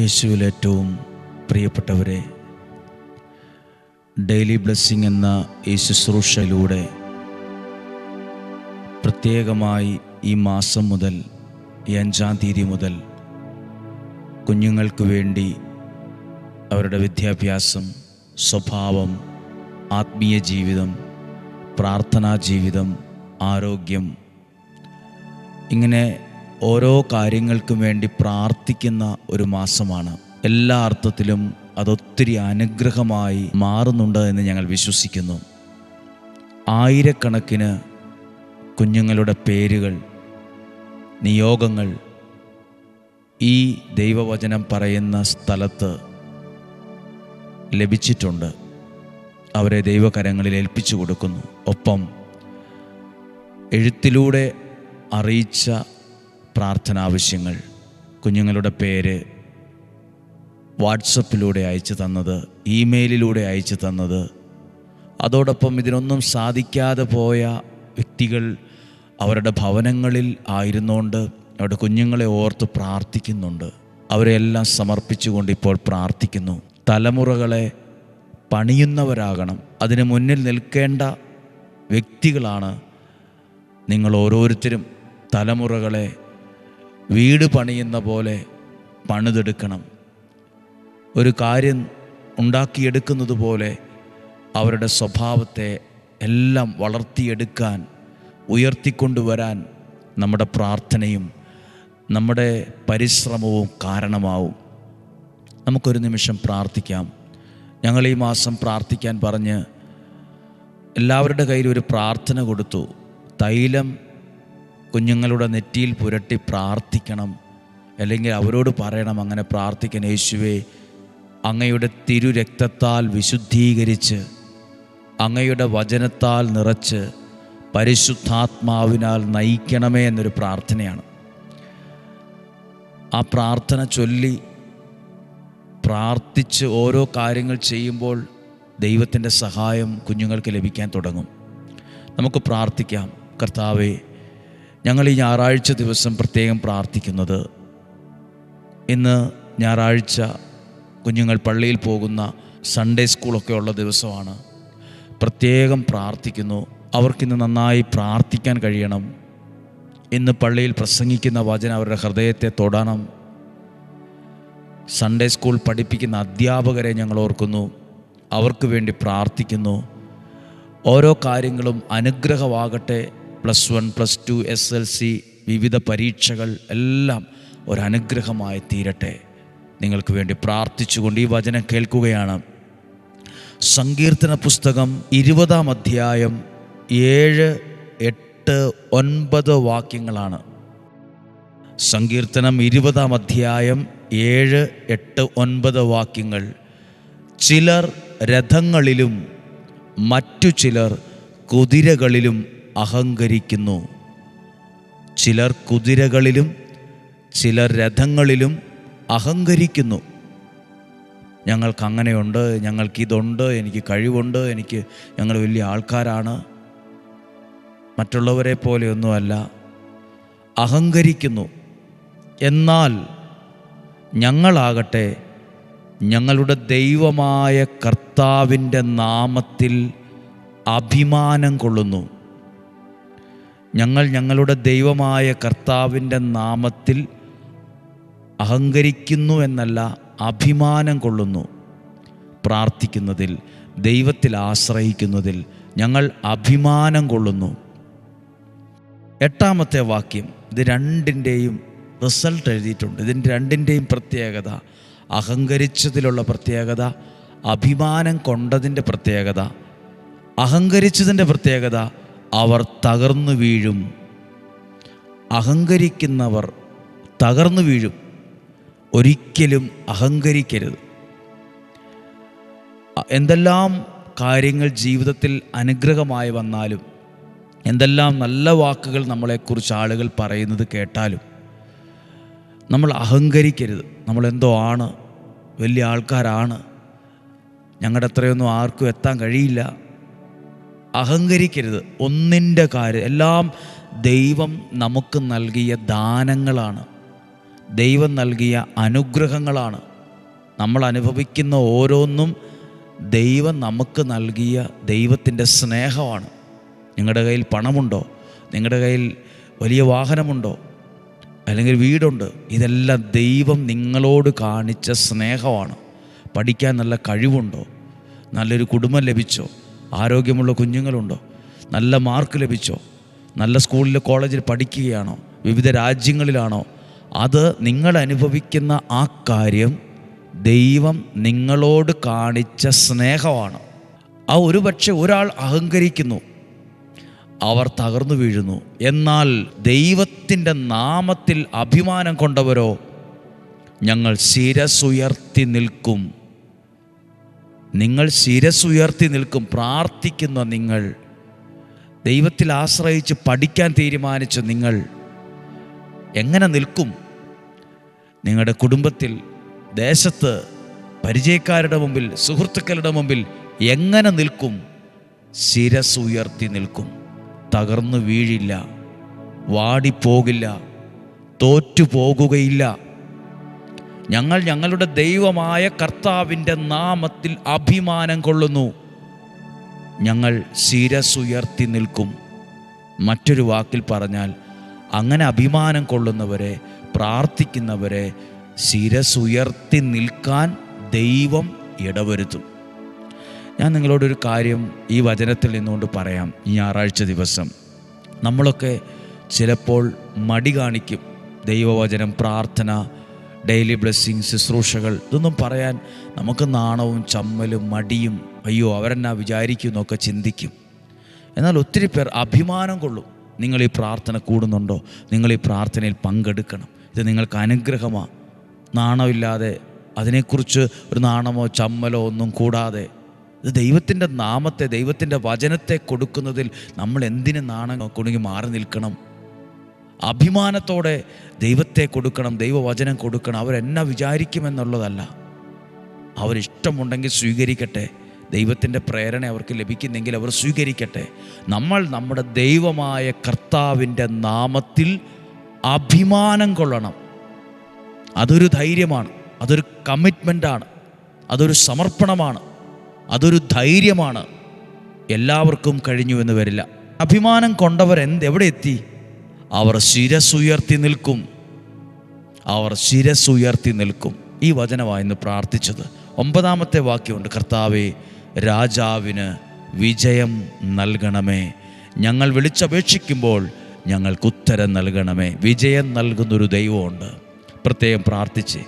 യേശുവിൽ ഏറ്റവും പ്രിയപ്പെട്ടവരെ ഡെയിലി ബ്ലെസ്സിങ് എന്ന ഈ ശുശ്രൂഷയിലൂടെ പ്രത്യേകമായി ഈ മാസം മുതൽ ഈ അഞ്ചാം തീയതി മുതൽ കുഞ്ഞുങ്ങൾക്ക് വേണ്ടി അവരുടെ വിദ്യാഭ്യാസം സ്വഭാവം ആത്മീയ ജീവിതം പ്രാർത്ഥനാ ജീവിതം ആരോഗ്യം ഇങ്ങനെ ഓരോ കാര്യങ്ങൾക്കും വേണ്ടി പ്രാർത്ഥിക്കുന്ന ഒരു മാസമാണ്. എല്ലാ അർത്ഥത്തിലും അതൊത്തിരി അനുഗ്രഹമായി മാറുന്നുണ്ട് എന്ന് ഞങ്ങൾ വിശ്വസിക്കുന്നു. ആയിരക്കണക്കിന് കുഞ്ഞുങ്ങളുടെ പേരുകൾ നിയോഗങ്ങൾ ഈ ദൈവവചനം പറയുന്ന സ്ഥലത്ത് ലഭിച്ചിട്ടുണ്ട്. അവരെ ദൈവകരങ്ങളിൽ ഏൽപ്പിച്ചു കൊടുക്കുന്നു. ഒപ്പം എഴുത്തിലൂടെ അറിയിച്ച പ്രാർത്ഥനാവശ്യങ്ങൾ കുഞ്ഞുങ്ങളുടെ പേര് വാട്സപ്പിലൂടെ അയച്ചു തന്നത് ഇമെയിലിലൂടെ അയച്ചു തന്നത്. അതോടൊപ്പം ഇതിനൊന്നും സാധിക്കാതെ പോയ വ്യക്തികൾ അവരുടെ ഭവനങ്ങളിൽ ആയിരുന്നുകൊണ്ട് അവരുടെ കുഞ്ഞുങ്ങളെ ഓർത്ത് പ്രാർത്ഥിക്കുന്നുണ്ട്. അവരെല്ലാം സമർപ്പിച്ചുകൊണ്ട് ഇപ്പോൾ പ്രാർത്ഥിക്കുന്നു. തലമുറകളെ പണിയുന്നവരാകണം. അതിന് മുന്നിൽ നിൽക്കേണ്ട വ്യക്തികളാണ് നിങ്ങൾ ഓരോരുത്തരും തലമുറകളെ വീട് പണിയുന്ന പോലെ പണിതെടുക്കണം. ഒരു കാര്യം ഉണ്ടാക്കിയെടുക്കുന്നത് പോലെ അവരുടെ സ്വഭാവത്തെ എല്ലാം വളർത്തിയെടുക്കാൻ ഉയർത്തിക്കൊണ്ടുവരാൻ നമ്മുടെ പ്രാർത്ഥനയും നമ്മുടെ പരിശ്രമവും കാരണമാവും. നമുക്കൊരു നിമിഷം പ്രാർത്ഥിക്കാം. ഞങ്ങൾ ഈ മാസം പ്രാർത്ഥിക്കാൻ പറഞ്ഞ് എല്ലാവരുടെ കയ്യിൽ ഒരു പ്രാർത്ഥന കൊടുത്തു. തൈലം കുഞ്ഞുങ്ങളുടെ നെറ്റിയിൽ പുരട്ടി പ്രാർത്ഥിക്കണം. അല്ലെങ്കിൽ അവരോട് പറയണം അങ്ങനെ പ്രാർത്ഥിക്കണം യേശുവേ. അങ്ങയുടെ തിരുരക്തത്താൽ വിശുദ്ധീകരിച്ച് അങ്ങയുടെ വചനത്താൽ നിറച്ച് പരിശുദ്ധാത്മാവിനാൽ നയിക്കണമേ എന്നൊരു പ്രാർത്ഥനയാണ്. ആ പ്രാർത്ഥന ചൊല്ലി പ്രാർത്ഥിച്ച് ഓരോ കാര്യങ്ങൾ ചെയ്യുമ്പോൾ ദൈവത്തിന്റെ സഹായം കുഞ്ഞുങ്ങൾക്ക് ലഭിക്കാൻ തുടങ്ങും. നമുക്ക് പ്രാർത്ഥിക്കാം. കർത്താവെ ഞങ്ങൾ ഈ ഞായറാഴ്ച ദിവസം പ്രത്യേകം പ്രാർത്ഥിക്കുന്നത്. ഇന്ന് ഞായറാഴ്ച കുഞ്ഞുങ്ങൾ പള്ളിയിൽ പോകുന്ന സൺഡേ സ്കൂളൊക്കെ ഉള്ള ദിവസമാണ്. പ്രത്യേകം പ്രാർത്ഥിക്കുന്നു. അവർക്കിന്ന് നന്നായി പ്രാർത്ഥിക്കാൻ കഴിയണം. ഇന്ന് പള്ളിയിൽ പ്രസംഗിക്കുന്ന വചന അവരുടെ ഹൃദയത്തെ തൊടണം. സൺഡേ സ്കൂൾ പഠിപ്പിക്കുന്ന അധ്യാപകരെ ഞങ്ങൾ ഓർക്കുന്നു. അവർക്ക് വേണ്ടി പ്രാർത്ഥിക്കുന്നു. ഓരോ കാര്യങ്ങളും അനുഗ്രഹമാകട്ടെ plus one plus two S L C വിവിധ പരീക്ഷകൾ എല്ലാം ഒരനുഗ്രഹമായി തീരട്ടെ. നിങ്ങൾക്ക് വേണ്ടി പ്രാർത്ഥിച്ചുകൊണ്ട് ഈ വചനം കേൾക്കുകയാണ്. സങ്കീർത്തന പുസ്തകം ഇരുപതാം അധ്യായം ഏഴ് എട്ട് ഒൻപത് വാക്യങ്ങളാണ്. സങ്കീർത്തനം ഇരുപതാം അധ്യായം ഏഴ് എട്ട് ഒൻപത് വാക്യങ്ങൾ. ചിലർ രഥങ്ങളിലും മറ്റു ചിലർ കുതിരകളിലും അഹങ്കരിക്കുന്നു. ചിലർ കുതിരകളിലും ചിലർ രഥങ്ങളിലും അഹങ്കരിക്കുന്നു. ഞങ്ങൾക്ക് അങ്ങനെയുണ്ട് ഞങ്ങൾക്കിതുണ്ട് എനിക്ക് കഴിവുണ്ട് എനിക്ക് ഞങ്ങൾ വലിയ ആൾക്കാരാണ്. മറ്റുള്ളവരെ പോലെയൊന്നുമല്ല അഹങ്കരിക്കുന്നു. എന്നാൽ ഞങ്ങളാകട്ടെ ഞങ്ങളുടെ ദൈവമായ കർത്താവിന്റെ നാമത്തിൽ അഭിമാനം കൊള്ളുന്നു. ഞങ്ങൾ ഞങ്ങളുടെ ദൈവമായ കർത്താവിന്റെ നാമത്തിൽ അഹങ്കരിക്കുന്നു എന്നല്ല അഭിമാനം കൊള്ളുന്നു. പ്രാർത്ഥിക്കുന്നതിൽ ദൈവത്തിൽ ആശ്രയിക്കുന്നതിൽ ഞങ്ങൾ അഭിമാനം കൊള്ളുന്നു. എട്ടാമത്തെ വാക്യം ഇത് രണ്ടിന്റെയും റിസൾട്ട് എഴുതിയിട്ടുണ്ട്. ഇതിന്റെ രണ്ടിന്റെയും പ്രത്യേകത അഹങ്കരിച്ചതിലുള്ള പ്രത്യേകത അഭിമാനം കൊണ്ടതിന്റെ പ്രത്യേകത അഹങ്കരിച്ചതിന്റെ പ്രത്യേകത അവർ തകർന്നു വീഴും. അഹങ്കരിക്കുന്നവർ തകർന്നു വീഴും. ഒരിക്കലും അഹങ്കരിക്കരുത്. എന്തെല്ലാം കാര്യങ്ങൾ ജീവിതത്തിൽ അനുഗ്രഹമായി വന്നാലും എന്തെല്ലാം നല്ല വാക്കുകൾ നമ്മളെക്കുറിച്ച് ആളുകൾ പറയുന്നത് കേട്ടാലും നമ്മൾ അഹങ്കരിക്കരുത്. നമ്മളെന്തോ ആണ് വലിയ ആൾക്കാരാണ്. ഞങ്ങളുടെ അത്രയൊന്നും ആർക്കും എത്താൻ കഴിയില്ല. അഹങ്കരിക്കരുത്. ഒന്നിന്റെ കാര്യം എല്ലാം ദൈവം നമുക്ക് നൽകിയ ദാനങ്ങളാണ്. ദൈവം നൽകിയ അനുഗ്രഹങ്ങളാണ്. നമ്മൾ അനുഭവിക്കുന്ന ഓരോന്നും ദൈവം നമുക്ക് നൽകിയ ദൈവത്തിന്റെ സ്നേഹമാണ്. നിങ്ങളുടെ കയ്യിൽ പണമുണ്ടോ? നിങ്ങളുടെ കയ്യിൽ വലിയ വാഹനമുണ്ടോ? അല്ലെങ്കിൽ വീടുണ്ട്? ഇതെല്ലാം ദൈവം നിങ്ങളോട് കാണിച്ച സ്നേഹമാണ്. പഠിക്കാൻ നല്ല കഴിവുണ്ടോ? നല്ലൊരു കുടുംബം ലഭിച്ചോ? ആരോഗ്യമുള്ള കുഞ്ഞുങ്ങളുണ്ടോ? നല്ല മാർക്ക് ലഭിച്ചോ? നല്ല സ്കൂളിൽ കോളേജിൽ പഠിക്കുകയാണോ? വിവിധ രാജ്യങ്ങളിലാണോ? അത് നിങ്ങൾ അനുഭവിക്കുന്ന ആ കാര്യം ദൈവം നിങ്ങളോട് കാണിച്ച സ്നേഹമാണ്. ആ ഒരു പക്ഷെ ഒരാൾ അഹങ്കരിക്കുന്നു. അവർ തകർന്നു വീഴുന്നു. എന്നാൽ ദൈവത്തിന്റെ നാമത്തിൽ അഭിമാനം കൊണ്ടവരോ? ഞങ്ങൾ ശിരസുയർത്തി നിൽക്കും. നിങ്ങൾ ശിരസുയർത്തി നിൽക്കും പ്രാർത്ഥിക്കുന്ന നിങ്ങൾ ദൈവത്തിൽ ആശ്രയിച്ച് പഠിക്കാൻ തീരുമാനിച്ച നിങ്ങൾ എങ്ങനെ നിൽക്കും? നിങ്ങളുടെ കുടുംബത്തിൽ ദേശത്ത് പരിചയക്കാരുടെ മുമ്പിൽ സുഹൃത്തുക്കളുടെ മുമ്പിൽ എങ്ങനെ നിൽക്കും? ശിരസുയർത്തി നിൽക്കും. തകർന്നു വീഴില്ല വാടിപ്പോകില്ല തോറ്റുപോകുകയില്ല. ഞങ്ങൾ ഞങ്ങളുടെ ദൈവമായ കർത്താവിന്റെ നാമത്തിൽ അഭിമാനം കൊള്ളുന്നു. ഞങ്ങൾ ശിരസുയർത്തി നിൽക്കും. മറ്റൊരു വാക്കിൽ പറഞ്ഞാൽ അങ്ങനെ അഭിമാനം കൊള്ളുന്നവരെ പ്രാർത്ഥിക്കുന്നവരെ ശിരസുയർത്തി നിൽക്കാൻ ദൈവം ഇടവരുത്തും. ഞാൻ നിങ്ങളോടൊരു കാര്യം ഈ വചനത്തിൽ നിന്നുകൊണ്ട് പറയാം ഈ ഞായറാഴ്ച ദിവസം. നമ്മളൊക്കെ ചിലപ്പോൾ മടി കാണിക്കും ദൈവവചനം പ്രാർത്ഥന ഡെയിലി ബ്ലെസ്സിങ് ശുശ്രൂഷകൾ ഇതൊന്നും പറയാൻ നമുക്ക് നാണവും ചമ്മലും മടിയും അയ്യോ അവരെന്നാ വിചാരിക്കും എന്നൊക്കെ ചിന്തിക്കും. എന്നാൽ ഒത്തിരി പേർ അഭിമാനം കൊള്ളും. നിങ്ങൾ ഈ പ്രാർത്ഥന കൂടുന്നുണ്ടോ? നിങ്ങൾ ഈ പ്രാർത്ഥനയിൽ പങ്കെടുക്കണം. ഇത് നിങ്ങൾക്ക് അനുഗ്രഹമാണ് നാണമില്ലാതെ അതിനെക്കുറിച്ച് ഒരു നാണമോ ചമ്മലോ ഒന്നും കൂടാതെ. ഇത് ദൈവത്തിന്റെ നാമത്തെ ദൈവത്തിന്റെ വചനത്തെ കൊടുക്കുന്നതിൽ നമ്മൾ എന്തിനു നാണം കുടുങ്ങി മാറി നിൽക്കണം? അഭിമാനത്തോടെ ദൈവത്തെ കൊടുക്കണം ദൈവവചനം കൊടുക്കണം അവരെന്നെ വിചാരിക്കുമെന്നുള്ളതല്ല. അവരിഷ്ടമുണ്ടെങ്കിൽ സ്വീകരിക്കട്ടെ. ദൈവത്തിന്റെ പ്രേരണ അവർക്ക് ലഭിക്കുന്നെങ്കിൽ അവർ സ്വീകരിക്കട്ടെ. നമ്മൾ നമ്മുടെ ദൈവമായ കർത്താവിന്റെ നാമത്തിൽ അഭിമാനം കൊള്ളണം. അതൊരു ധൈര്യമാണ് അതൊരു കമ്മിറ്റ്മെന്റാണ് അതൊരു സമർപ്പണമാണ് അതൊരു ധൈര്യമാണ്. എല്ലാവർക്കും കഴിഞ്ഞു എന്ന് വരില്ല. അഭിമാനം കൊണ്ടവർ എന്ത് എവിടെ എത്തി? അവർ ശിരസുയർത്തി നിൽക്കും. അവർ ശിരസുയർത്തി നിൽക്കും. ഈ വചനമായിരുന്നു പ്രാർത്ഥിച്ചത് ഒമ്പതാമത്തെ വാക്യമുണ്ട്. കർത്താവെ രാജാവിന് വിജയം നൽകണമേ. ഞങ്ങൾ വിളിച്ചപേക്ഷിക്കുമ്പോൾ ഞങ്ങൾക്ക് ഉത്തരം നൽകണമേ. വിജയം നൽകുന്നൊരു ദൈവമുണ്ട്. പ്രത്യേകം പ്രാർത്ഥിച്ച്.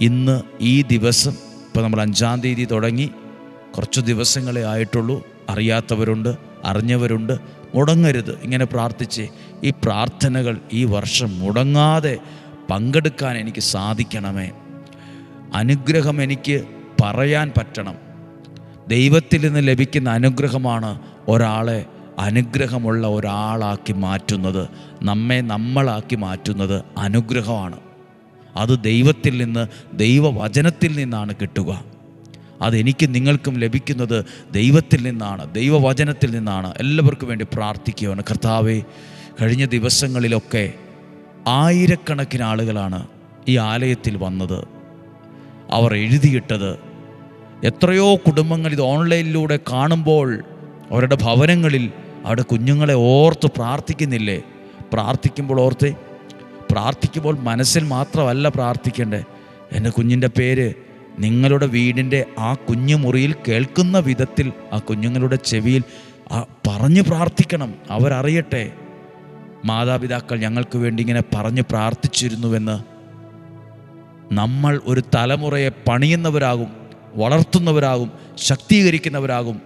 ഇന്ന് ഈ ദിവസം ഇപ്പോൾ നമ്മൾ അഞ്ചാം തീയതി തുടങ്ങി. കുറച്ച് ദിവസങ്ങളെ ആയിട്ടുള്ളൂ. അറിയാത്തവരുണ്ട്. അറിഞ്ഞവരുണ്ട്. മുടങ്ങരുത്. ഇങ്ങനെ പ്രാർത്ഥിച്ച് ഈ പ്രാർത്ഥനകൾ ഈ വർഷം മുടങ്ങാതെ പങ്കെടുക്കാൻ എനിക്ക് സാധിക്കണമേ. അനുഗ്രഹം എനിക്ക് പറയാൻ പറ്റണം. ദൈവത്തിൽ നിന്ന് ലഭിക്കുന്ന അനുഗ്രഹമാണ് ഒരാളെ അനുഗ്രഹമുള്ള ഒരാളാക്കി മാറ്റുന്നത്. നമ്മെ നമ്മളാക്കി മാറ്റുന്നത് അനുഗ്രഹമാണ്. അത് ദൈവത്തിൽ നിന്ന് ദൈവവചനത്തിൽ നിന്നാണ് കിട്ടുക. അതെനിക്ക് നിങ്ങൾക്കും ലഭിക്കുന്നത് ദൈവത്തിൽ നിന്നാണ് ദൈവവചനത്തിൽ നിന്നാണ്. എല്ലാവർക്കും വേണ്ടി പ്രാർത്ഥിക്കുകയാണ്. കർത്താവെ കഴിഞ്ഞ ദിവസങ്ങളിലൊക്കെ ആയിരക്കണക്കിന് ആളുകളാണ് ഈ ആലയത്തിൽ വന്നത്. അവർ എഴുതിയിട്ടത് എത്രയോ കുടുംബങ്ങൾ ഇത് ഓൺലൈനിലൂടെ കാണുമ്പോൾ അവരുടെ ഭവനങ്ങളിൽ അവരുടെ കുഞ്ഞുങ്ങളെ ഓർത്ത് പ്രാർത്ഥിക്കുന്നില്ലേ? പ്രാർത്ഥിക്കുമ്പോൾ ഓർത്തേ പ്രാർത്ഥിക്കുമ്പോൾ മനസ്സിൽ മാത്രമല്ല പ്രാർത്ഥിക്കേണ്ടേ എന്റെ കുഞ്ഞിന്റെ പേര് നിങ്ങളുടെ വീടിന്റെ ആ കുഞ്ഞു മുറിയിൽ കേൾക്കുന്ന വിധത്തിൽ ആ കുഞ്ഞുങ്ങളുടെ ചെവിയിൽ ആ പറഞ്ഞ് പ്രാർത്ഥിക്കണം. അവരറിയട്ടെ മാതാപിതാക്കൾ ഞങ്ങൾക്ക് വേണ്ടി ഇങ്ങനെ പറഞ്ഞ് പ്രാർത്ഥിച്ചിരുന്നുവെന്ന്. നമ്മൾ ഒരു തലമുറയെ പണിയുന്നവരാകും വളർത്തുന്നവരാകും ശക്തീകരിക്കുന്നവരാകും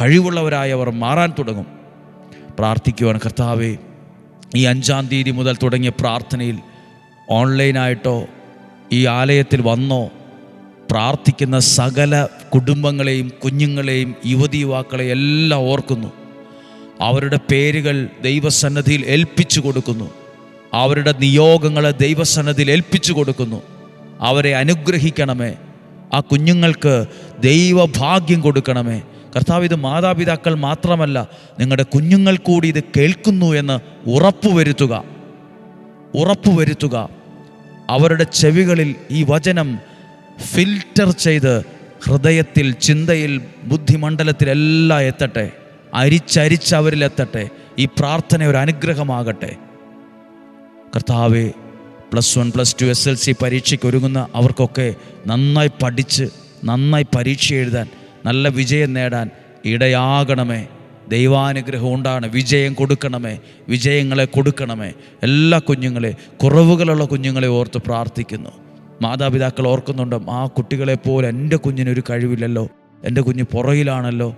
കഴിവുള്ളവരായവർ മാറാൻ തുടങ്ങും. പ്രാർത്ഥിക്കുവാൻ കർത്താവേ ഈ അഞ്ചാം തീയതി മുതൽ തുടങ്ങിയ പ്രാർത്ഥനയിൽ ഓൺലൈനായിട്ടോ ഈ ആലയത്തിൽ വന്നോ പ്രാർത്ഥിക്കുന്ന സകല കുടുംബങ്ങളെയും കുഞ്ഞുങ്ങളെയും യുവതി യുവാക്കളെയും എല്ലാം ഓർക്കുന്നു. അവരുടെ പേരുകൾ ദൈവസന്നദ്ധിയിൽ ഏൽപ്പിച്ചു കൊടുക്കുന്നു. അവരുടെ നിയോഗങ്ങളെ ദൈവസന്നദ്ധിയിൽ ഏൽപ്പിച്ചു കൊടുക്കുന്നു. അവരെ അനുഗ്രഹിക്കണമേ. ആ കുഞ്ഞുങ്ങൾക്ക് ദൈവഭാഗ്യം കൊടുക്കണമേ. കർത്താവ് ഇത് മാതാപിതാക്കൾ മാത്രമല്ല നിങ്ങളുടെ കുഞ്ഞുങ്ങൾ കൂടി ഇത് കേൾക്കുന്നു എന്ന് ഉറപ്പുവരുത്തുക. ഉറപ്പുവരുത്തുക. അവരുടെ ചെവികളിൽ ഈ വചനം ഫിൽറ്റർ ചെയ്ത് ഹൃദയത്തിൽ ചിന്തയിൽ ബുദ്ധിമണ്ഡലത്തിലെല്ലാം എത്തട്ടെ. അരിച്ചരിച്ച് അവരിലെത്തട്ടെ ഈ പ്രാർത്ഥന ഒരു അനുഗ്രഹമാകട്ടെ. കർത്താവെ plus one plus two S L C പരീക്ഷയ്ക്ക് ഒരുങ്ങുന്ന അവർക്കൊക്കെ നന്നായി പഠിച്ച് നന്നായി പരീക്ഷ എഴുതാൻ നല്ല വിജയം നേടാൻ ഇടയാകണമേ. ദൈവാനുഗ്രഹം ഉണ്ടാണ് വിജയം കൊടുക്കണമേ. വിജയങ്ങളെ കൊടുക്കണമേ. എല്ലാ കുഞ്ഞുങ്ങളെ കുറവുകളുള്ള കുഞ്ഞുങ്ങളെ ഓർത്ത് പ്രാർത്ഥിക്കുന്നു. മാതാപിതാക്കൾ ഓർക്കുന്നുണ്ട് ആ കുട്ടികളെപ്പോലെ എന്റെ കുഞ്ഞിനൊരു കഴിവില്ലല്ലോ എന്റെ കുഞ്ഞ് പുറകിലാണല്ലോ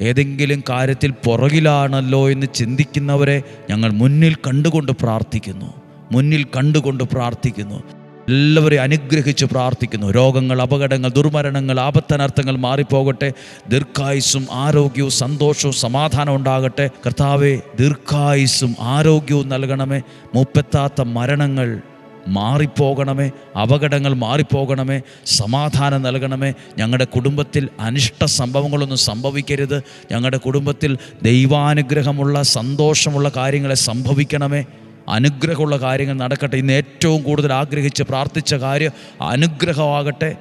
ഏതെങ്കിലും കാര്യത്തിൽ പുറകിലാണല്ലോ എന്ന് ചിന്തിക്കുന്നവരെ ഞങ്ങൾ മുന്നിൽ കണ്ടുകൊണ്ട് പ്രാർത്ഥിക്കുന്നു മുന്നിൽ കണ്ടുകൊണ്ട് പ്രാർത്ഥിക്കുന്നു എല്ലാവരെയും അനുഗ്രഹിച്ച് പ്രാർത്ഥിക്കുന്നു. രോഗങ്ങൾ അപകടങ്ങൾ ദുർമരണങ്ങൾ ആപത്തനർത്ഥങ്ങൾ മാറിപ്പോകട്ടെ ദീർഘായുസ്സും ആരോഗ്യവും സന്തോഷവും സമാധാനം ഉണ്ടാകട്ടെ. കർത്താവെ ദീർഘായുസ്സും ആരോഗ്യവും നൽകണമേ. മുപ്പത്താത്ത മരണങ്ങൾ മാറിപ്പോകണമേ അപകടങ്ങൾ മാറിപ്പോകണമേ സമാധാനം നൽകണമേ. ഞങ്ങളുടെ കുടുംബത്തിൽ അനിഷ്ട സംഭവങ്ങളൊന്നും സംഭവിക്കരുത്. ഞങ്ങളുടെ കുടുംബത്തിൽ ദൈവാനുഗ്രഹമുള്ള സന്തോഷമുള്ള കാര്യങ്ങളെ സംഭവിക്കണമേ. അനുഗ്രഹമുള്ള കാര്യങ്ങൾ നടക്കട്ടെ. ഇന്ന് ഏറ്റവും കൂടുതൽ ആഗ്രഹിച്ച് പ്രാർത്ഥിച്ച കാര്യം അനുഗ്രഹമാകട്ടെ.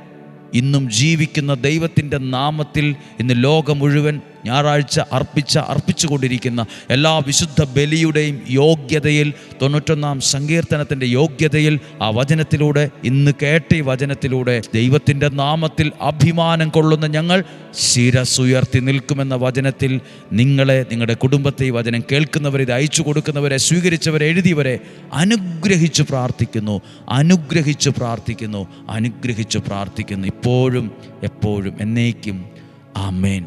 ഇന്നും ജീവിക്കുന്ന ദൈവത്തിന്റെ നാമത്തിൽ ഇന്ന് ലോകം മുഴുവൻ ഞായറാഴ്ച അർപ്പിച്ച അർപ്പിച്ചുകൊണ്ടിരിക്കുന്ന എല്ലാ വിശുദ്ധ ബലിയുടെയും യോഗ്യതയിൽ തൊണ്ണൂറ്റൊന്നാം സങ്കീർത്തനത്തിന്റെ യോഗ്യതയിൽ ആ വചനത്തിലൂടെ ഇന്ന് കേട്ട ഈ വചനത്തിലൂടെ ദൈവത്തിന്റെ നാമത്തിൽ അഭിമാനം കൊള്ളുന്ന ഞങ്ങൾ ശിരസുയർത്തി നിൽക്കുമെന്ന വചനത്തിൽ നിങ്ങളെ നിങ്ങളുടെ കുടുംബത്തെ ഈ വചനം കേൾക്കുന്നവരെ ഇത് അയച്ചു കൊടുക്കുന്നവരെ സ്വീകരിച്ചവരെ എഴുതിയവരെ അനുഗ്രഹിച്ച് പ്രാർത്ഥിക്കുന്നു അനുഗ്രഹിച്ച് പ്രാർത്ഥിക്കുന്നു അനുഗ്രഹിച്ച് പ്രാർത്ഥിക്കുന്നു. ഇപ്പോഴും എപ്പോഴും എന്നേക്കും. ആമേൻ.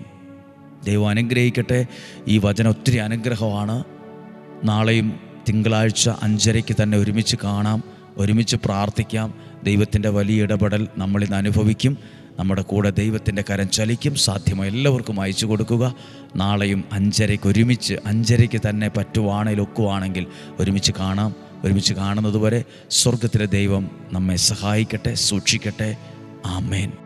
ദൈവം അനുഗ്രഹിക്കട്ടെ. ഈ വചനം ഒത്തിരി അനുഗ്രഹമാണ്. നാളെയും തിങ്കളാഴ്ച അഞ്ചരയ്ക്ക് തന്നെ ഒരുമിച്ച് കാണാം. ഒരുമിച്ച് പ്രാർത്ഥിക്കാം. ദൈവത്തിന്റെ വലിയ ഇടപെടൽ നമ്മളിന്ന് അനുഭവിക്കും. നമ്മുടെ കൂടെ ദൈവത്തിന്റെ കരം ചലിക്കും. സാധ്യമായി എല്ലാവർക്കും അയച്ചു കൊടുക്കുക. നാളെയും അഞ്ചരയ്ക്ക് ഒരുമിച്ച് അഞ്ചരയ്ക്ക് തന്നെ പറ്റുവാണെങ്കിൽ ഒക്കുവാണെങ്കിൽ ഒരുമിച്ച് കാണാം. ഒരുമിച്ച് കാണുന്നതുവരെ സ്വർഗത്തിലെ ദൈവം നമ്മെ സഹായിക്കട്ടെ സൂക്ഷിക്കട്ടെ. ആമേൻ.